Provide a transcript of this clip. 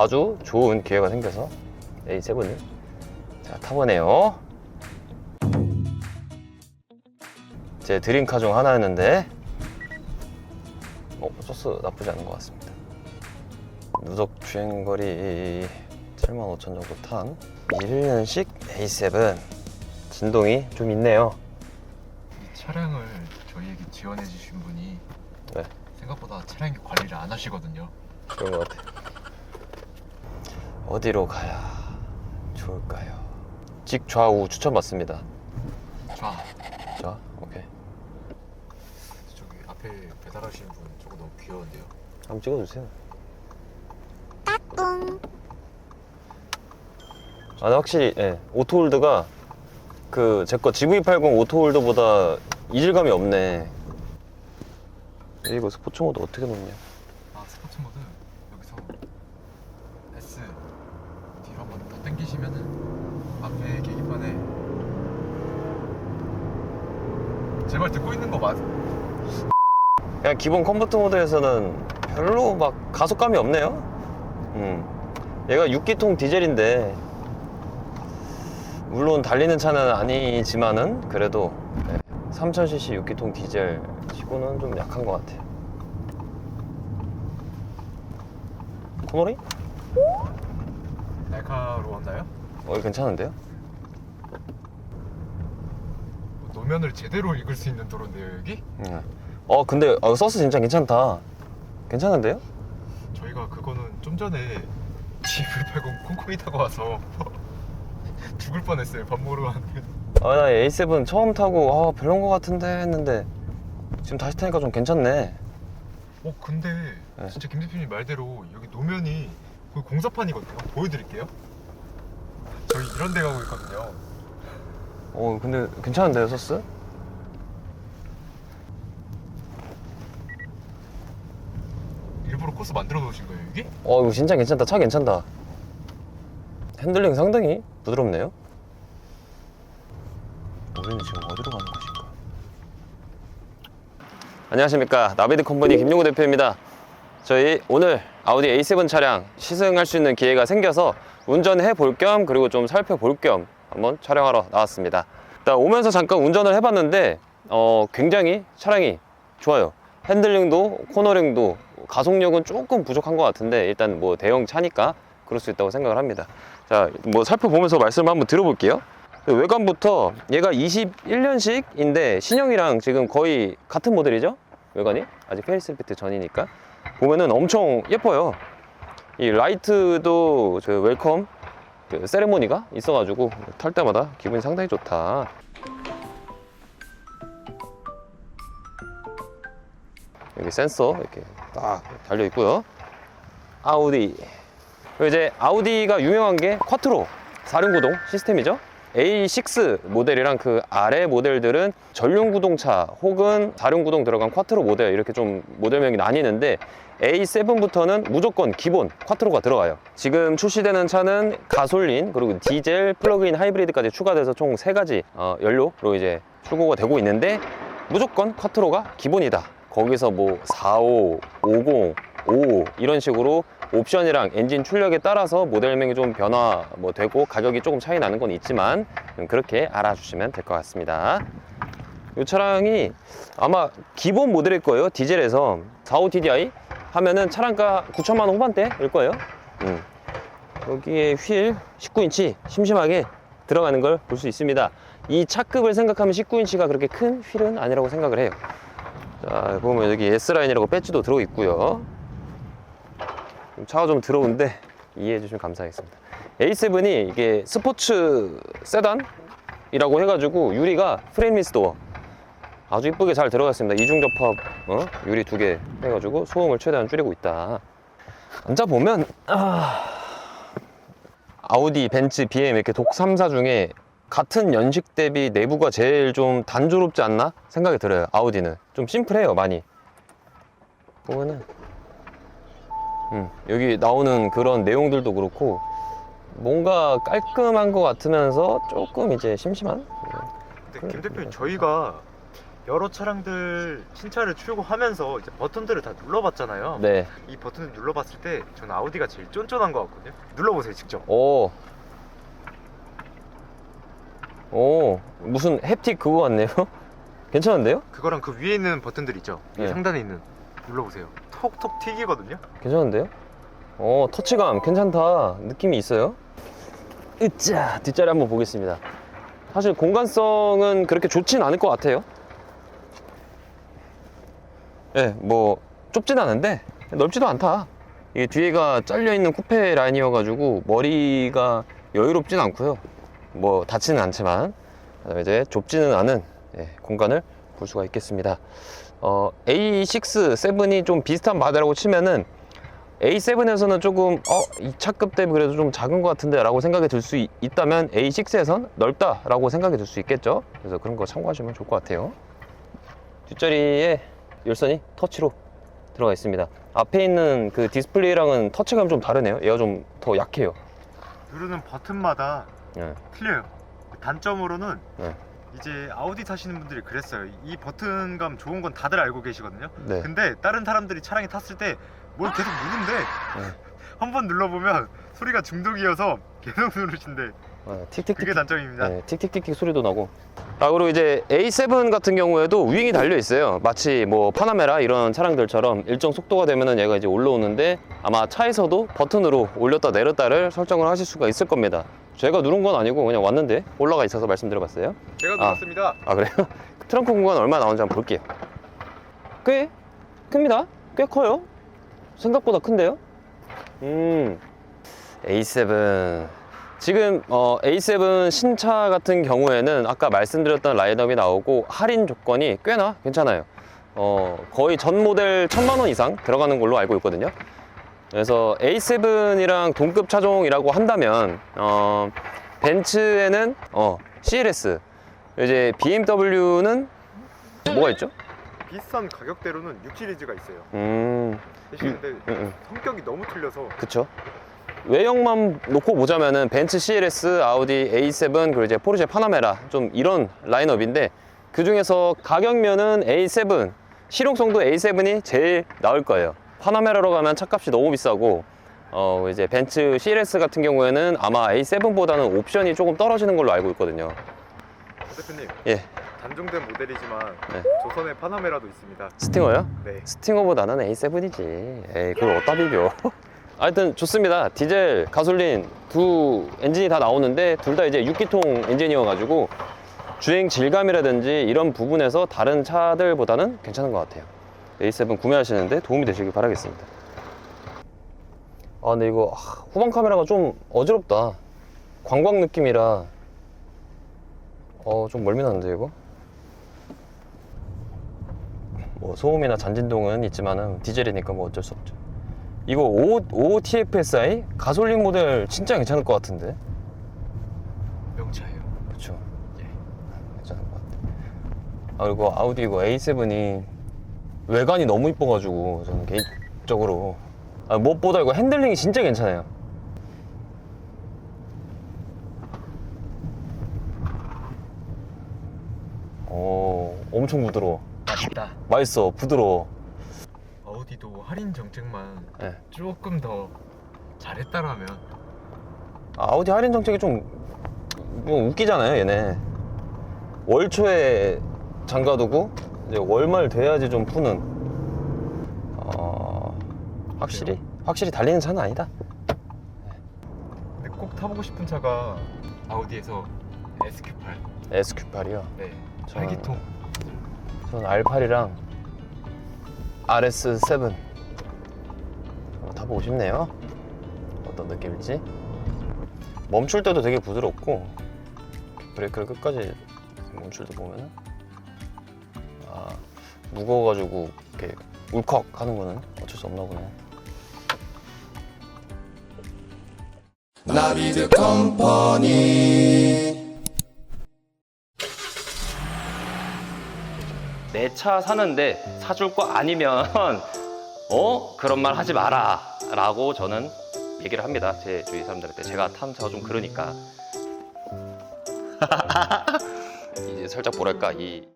아주 좋은 기회가 생겨서 A7을 자 타보네요. 제 드림카 중 하나였는데 어, 소스 나쁘지 않은 것 같습니다. 누적 주행거리 75,000 정도 탄 1년식 A7 진동이 좀 있네요. 이 차량을 저희에게 지원해 주신 분이 네. 생각보다 차량 관리를 안 하시거든요. 그런 것 같아요. 어디로 가야 좋을까요? 직좌우 추천 받습니다. 자, 자, 오케이. 저기 앞에 배달하시는 분 저거 너무 귀여운데요. 한번 찍어주세요. 아, 근데 확실히 예, 오토홀드가 그 제 거 GV80 오토홀드보다 이질감이 없네. 이거 스포츠 모드 어떻게 놓냐? 아 스포츠 모드 여기서 S 뒤로 한번 더 당기시면은 앞에 계기판에 제 거 맞? 그냥 기본 컴포트 모드에서는 별로 막 가속감이 없네요. 음. 얘가 6기통 디젤인데 물론 달리는 차는 아니지만은 그래도 3000cc 6기통 디젤 치고는 좀 약한 것 같아요. 코너링? 날카로웠나요? 어, 이거 괜찮은데요? 뭐 노면을 제대로 읽을 수 있는 도로인데요 여기? 음. 어, 근데 어, 서스 진짜 괜찮다. 괜찮은데요? 저희가 그거는 좀 전에 G880 콩콩이 타고 와서 죽을 뻔했어요 밥 먹으러 갔는데 아, 나 A7 처음 타고 아, 별론 것 같은데 했는데 지금 다시 타니까 좀 괜찮네. 어 근데 네. 진짜 김 대표님 말대로 여기 노면이 거의 공사판이거든요 보여드릴게요 저희 이런 데 가고 있거든요 어 근데 괜찮은데요 소스? 일부러 코스 만들어 놓으신 거예요 여기? 어 이거 진짜 괜찮다. 차 괜찮다. 핸들링 상당히 부드럽네요. 우리는 지금 어디로 가는 것인가. 안녕하십니까. 나비드 컴퍼니 김용우 대표입니다. 저희 오늘 아우디 A7 차량 시승할 수 있는 기회가 생겨서 운전해 볼 겸 그리고 좀 살펴볼 겸 한번 촬영하러 나왔습니다. 일단 오면서 잠깐 운전을 해봤는데 어, 굉장히 차량이 좋아요. 핸들링도 코너링도 가속력은 조금 부족한 것 같은데 일단 뭐 대형 차니까 그럴 수 있다고 생각을 합니다. 자 뭐 살펴보면서 말씀을 한번 들어볼게요. 외관부터 얘가 21년식인데 신형이랑 지금 거의 같은 모델이죠? 외관이? 아직 페이스리프트 전이니까. 보면은 엄청 예뻐요. 이 라이트도 저 웰컴 그 세레모니가 있어가지고 탈 때마다 기분이 상당히 좋다 여기 센서 이렇게 딱 달려 있고요. 아우디. 그리고 이제 아우디가 유명한 게 쿼트로 4륜구동 시스템이죠. A6 모델이랑 그 아래 모델들은 전륜 구동차 혹은 4륜구동 들어간 쿼트로 모델 이렇게 좀 모델명이 나뉘는데 A7부터는 무조건 기본 쿼트로가 들어가요. 지금 출시되는 차는 가솔린 그리고 디젤 플러그인 하이브리드까지 추가돼서 총 세 가지 어, 연료로 이제 출고가 되고 있는데 무조건 쿼트로가 기본이다. 거기서 뭐 45, 50, 55 이런 식으로 옵션이랑 엔진 출력에 따라서 모델명이 좀 변화 뭐 되고 가격이 조금 차이 나는 건 있지만 그렇게 알아주시면 될 것 같습니다. 이 차량이 아마 기본 모델일 거예요. 디젤에서 45TDI 하면은 차량가 9천만 원 후반대일 거예요. 음. 여기에 휠 19인치 심심하게 들어가는 걸 볼 수 있습니다. 이 차급을 생각하면 19인치가 그렇게 큰 휠은 아니라고 생각을 해요. 자, 보면 여기 S라인이라고 배지도 들어 있고요. 차가 좀 더러운데 이해해 주시면 감사하겠습니다. A7이 이게 스포츠 세단이라고 해가지고 유리가 프레임리스 도어 아주 이쁘게 잘 들어갔습니다. 이중 접합 어? 유리 두 개 해가지고 소음을 최대한 줄이고 있다. 앉아 보면 아... 아우디, 벤츠, BM 이렇게 독 3사 중에 같은 연식 대비 내부가 제일 좀 단조롭지 않나 생각이 들어요. 아우디는 좀 심플해요 많이. 보면은 음, 여기 나오는 그런 내용들도 그렇고 뭔가 깔끔한 것 같으면서 조금 이제 심심한 근데 김 대표님 저희가 여러 차량들 신차를 출고하면서 이제 버튼들을 다 눌러봤잖아요. 네. 이 버튼을 눌러봤을 때 저는 아우디가 제일 쫀쫀한 것 같거든요. 눌러보세요 직접. 오. 오, 무슨 햅틱 그거 같네요? 괜찮은데요? 그거랑 그 위에 있는 버튼들 있죠. 이 네. 상단에 있는 눌러보세요. 톡톡 튀기거든요. 괜찮은데요? 어, 터치감 괜찮다. 느낌이 있어요. 으짜! 뒷자리 한번 보겠습니다. 사실 공간성은 그렇게 좋진 않을 것 같아요. 예, 뭐, 좁진 않은데, 넓지도 않다. 이게 뒤에가 잘려있는 쿠페 라인이어 가지고, 머리가 여유롭진 않고요. 뭐, 닿지는 않지만, 그다음에 이제 좁지는 않은 예, 공간을 볼 수가 있겠습니다. 어, A6, 7이 좀 비슷한 마대라고 치면은 A7에서는 조금 어, 이 차급 대비 그래도 좀 작은 것 같은데 라고 생각이 들 수 있다면 A6에선 넓다 라고 생각이 들 수 있겠죠. 그래서 그런 거 참고하시면 좋을 것 같아요. 뒷자리에 열선이 터치로 들어가 있습니다. 앞에 있는 그 디스플레이랑은 터치감 좀 다르네요. 얘가 좀 더 약해요. 누르는 버튼마다 예. 틀려요. 단점으로는 네. 이제 아우디 타시는 분들이 그랬어요. 이 버튼감 좋은 건 다들 알고 계시거든요. 네. 근데 다른 사람들이 차량에 탔을 때 뭘 계속 누른데 네. 한 번 눌러보면 소리가 중독이어서 계속 누르신데 어, 틱틱틱 그게 단점입니다. 네, 틱틱틱틱 소리도 나고. 아, 그리고 이제 A7 같은 경우에도 윙이 달려 있어요. 마치 뭐 파나메라 이런 차량들처럼 일정 속도가 되면은 얘가 이제 올라오는데 아마 차에서도 버튼으로 올렸다 내렸다를 설정을 하실 수가 있을 겁니다. 제가 누른 건 아니고 그냥 왔는데 올라가 있어서 말씀드려봤어요. 제가 아. 눌렀습니다. 아, 그래요? 트렁크 공간 얼마 나오는지 한번 볼게요. 꽤 큽니다. 꽤 커요. 생각보다 큰데요? 음, A7. 지금 어, A7 신차 같은 경우에는 아까 말씀드렸던 라인업이 나오고 할인 조건이 꽤나 괜찮아요. 어, 거의 전 모델 천만 원 이상 들어가는 걸로 알고 있거든요. 그래서 A7이랑 동급 차종이라고 한다면 어, 벤츠에는 어, CLS, 이제 BMW는 뭐가 있죠? 비싼 가격대로는 6 시리즈가 있어요. 음, 대신 근데 음, 음. 성격이 너무 틀려서 그쵸. 외형만 놓고 보자면은 벤츠 CLS, 아우디 A7, 그리고 이제 포르쉐 파나메라 좀 이런 라인업인데 그 중에서 가격면은 A7, 실용성도 A7이 제일 나을 거예요. 파나메라로 가면 차값이 너무 비싸고 어 이제 벤츠 CLS 같은 경우에는 아마 A7보다는 옵션이 조금 떨어지는 걸로 알고 있거든요. 조 대표님 예, 단종된 모델이지만 네. 조선의 파나메라도 있습니다. 스팅어요? 네. 스팅어보다는 A7이지. 에이, 그걸 어디다 비벼. 하여튼 좋습니다. 디젤, 가솔린 두 엔진이 다 나오는데 둘 다 이제 6기통 엔진이어가지고 주행 질감이라든지 이런 부분에서 다른 차들보다는 괜찮은 것 같아요. A7 구매하시는데 도움이 되시길 바라겠습니다. 아, 근데 이거 아, 후방 카메라가 좀 어지럽다. 관광 느낌이라 어, 좀 멀미나는데 이거? 뭐 소음이나 잔진동은 있지만은 디젤이니까 뭐 어쩔 수 없죠. 이거 5, 5 TFSI 가솔린 모델 진짜 괜찮을 것 같은데. 명차예요. 그렇죠. 예. 괜찮을 것 같아. 아 그리고 아우디 이거 A7이 외관이 너무 이뻐가지고 저는 개인적으로 아, 무엇보다 이거 핸들링이 진짜 괜찮아요. 오, 엄청 부드러워. 맞다. 맛있어, 부드러워. 아우디도 할인 정책만 예. 조금 더 잘했다라면 아, 아우디 할인 정책이 좀, 좀 웃기잖아요, 얘네. 월 초에 장가 두고, 이제 월말 돼야지 좀 푸는. 어, 확실히, 확실히 달리는 차는 아니다. 근데 꼭 타보고 싶은 차가 아우디에서 SQ8. SQ8이요. 네. 저는- 8기통. 저는 R8이랑 RS7 어, 타보고 싶네요. 어떤 느낌일지. 멈출 때도 되게 부드럽고 브레이크를 끝까지 멈출 때 보면 은 아 무거워가지고 이렇게 울컥 하는 거는 어쩔 수 없나 보네. 나비드 컴퍼니. 내 차 사는데 사줄 거 아니면 어? 그런 말 하지 마라 라고 저는 얘기를 합니다. 제 주위 사람들한테. 제가 탄 차가 좀 그러니까. 이제 살짝 뭐랄까 이